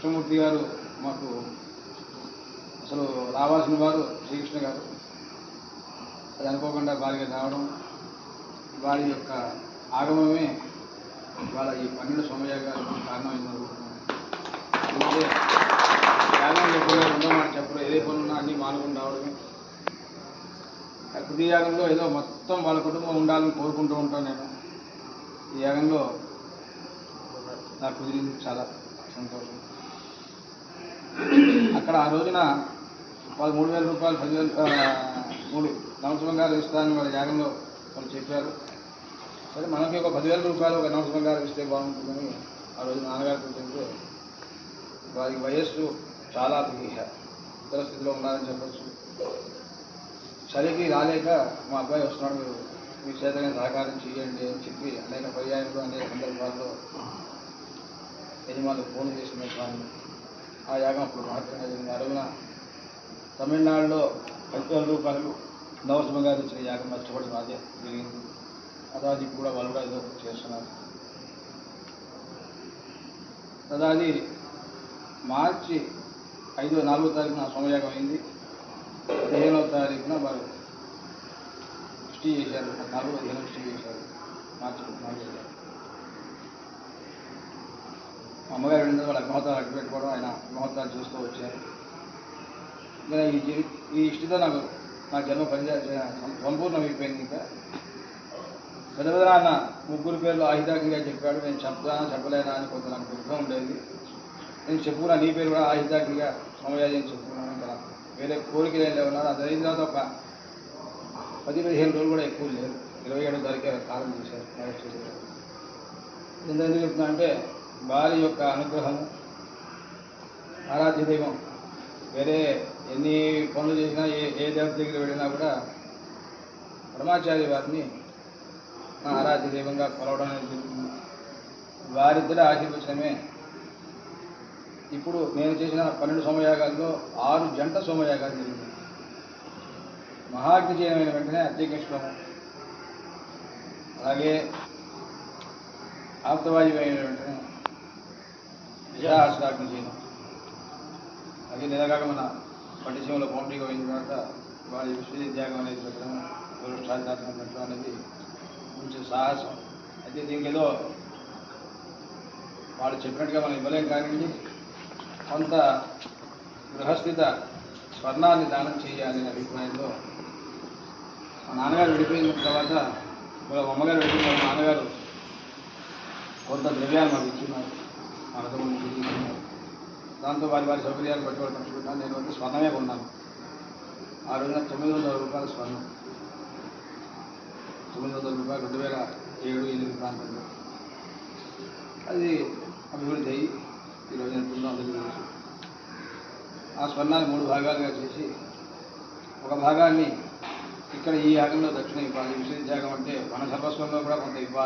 కృష్ణమూర్తి గారు మాకు అసలు రావాల్సిన వారు శ్రీకృష్ణ గారు. అది అనుకోకుండా వారికి రావడం వారి యొక్క ఆగమమే వాళ్ళ ఈ పన్నెండు సోమయాగాలకు కారణమైంది. ఎందుకంటే యాగం లేకుండా ఉందో మాట చెప్పడం ఏదే పనున్నా అన్నీ మానుకుని రావడమే. ఆ ప్రతి యాగంలో ఏదో మొత్తం వాళ్ళ కుటుంబం ఉండాలని కోరుకుంటూ ఉంటాను నేను. ఈ యాగంలో నాకు కుదిరింది చాలా సంతోషం. అక్కడ ఆ రోజున వాళ్ళు మూడు వేల రూపాయలు పదివేలు మూడు నవసరం గారు ఇస్తానని వాళ్ళ యాగంలో వాళ్ళు చెప్పారు. సరే మనకి ఒక పదివేల రూపాయలు ఒక నవసరం గారు ఇస్తే బాగుంటుందని ఆ రోజు నాన్నగారు చెప్తే వారికి వయస్సు చాలా ఇతర స్థితిలో ఉన్నారని చెప్పచ్చు. చలికి రాలేక మా అబ్బాయి వస్తున్నాడు మీరు మీ చేతనే సహకారం చేయండి అని చెప్పి అనేక పర్యాయంలో అనేక సందర్భాల్లో యజమానులు ఫోన్ చేసిన స్వామి. ఆ యాగం అప్పుడు మహత్వంగా జరిగింది అడుగున తమిళనాడులో పదివేల రూపాయలు నవసమ గారు ఇచ్చిన యాగం నష్టపడి అదే జరిగింది. అదాది కూడా వాళ్ళు కూడా ఏదో చేస్తున్నారు. అదాది మార్చి ఐదో నాలుగో తారీఖున సోమయాగం అయింది. పదిహేనవ తారీఖున వారు సృష్టి చేశారు. నాలుగో పదిహేను సృష్టి చేశారు. మార్చి నాలుగో చేశారు అమ్మగారు వెళ్ళిన వాళ్ళ అగ్మహోత్రాలు అడ్డు పెట్టుకోవడం ఆయన అగ్మహోత్రాలు చూస్తూ వచ్చారు. ఇంకా ఈ జీ ఈ ఇష్టతో నాకు నా జన్మ పని సంపూర్ణం అయిపోయింది ఇంకా. పెద్ద ముగ్గురు పేర్లు ఆహితాకంగా చెప్పాడు. నేను చెప్తానా చెప్పలేనా అని కొంత నాకు దుఃఖం ఉండేది. నేను చెప్పుకున్నా నీ పేరు కూడా ఆహితాకంగా సమయాజీ అని చెప్పుకున్నాను ఇంకా. వేరే కోరికలు ఏం లేవు అది అయిన తర్వాత ఒక పది పదిహేను రోజులు కూడా ఎక్కువ లేదు. ఇరవై ఏడు తారీఖు కాలం చేశారు. ఎందుకు చెప్తున్నా అంటే వారి యొక్క అనుగ్రహము ఆరాధ్య దైవం వేరే ఎన్ని పనులు చేసినా ఏ ఏ దేవత దగ్గర వెళ్ళినా కూడా పరమాచార్య వారిని నా ఆరాధ్య దైవంగా కొలవడం అనేది జరుగుతుంది. వారిద్దరి ఆశీర్వచనమే. ఇప్పుడు నేను చేసిన పన్నెండు సోమయాగాల్లో ఆరు జంట సోమయాగాలు జరిగింది. మహాగ్ని చేయమైన వెంటనే అత్యకించడం అలాగే ఆప్తవాయువు అయిన వెంటనే విజయాశ్రాగ్ని చేయడం అది నెలగాక మన పట్టిసీమలో పౌండ్రీగా అయిన తర్వాత వారి విశ్వవిద్యాగం అనేది పెట్టడం సాధితాత్మకం పెట్టడం అనేది కొంచెం సాహసం. అయితే దీనికి ఏదో వాళ్ళు చెప్పినట్టుగా మనం ఇవ్వలేం కానివ్వండి కొంత గృహస్థిత స్వర్ణాన్ని దానం చేయాలి అనే అభిప్రాయంలో మా నాన్నగారు విడిపోయిన తర్వాత వాళ్ళ అమ్మగారు విడిపోయిన నాన్నగారు కొంత ద్రవ్యాన్ని మాకు ఇచ్చున్నారు మనకు దాంతో వారి వారి సౌకర్యాలు బట్టి వాళ్ళు పంచుకుంటాను నేను వచ్చి స్వర్ణమే కొన్నాను. ఆ రోజున తొమ్మిది వందల రూపాయల స్వర్ణం. తొమ్మిది వందల రూపాయలు రెండు వేల ఏడు ఎనిమిది ప్రాంతంలో. అది అభివృద్ధి అయ్యి ఈరోజు నేను అందరికీ తెలుసు ఆ స్వర్ణాన్ని మూడు భాగాలుగా చేసి ఒక భాగాన్ని ఇక్కడ ఈ యాగంలో దక్షిణ ఇవ్వాలి. విశ్వవిద్యాగం అంటే మన సర్వస్వంలో కూడా కొంత ఇవ్వాలి.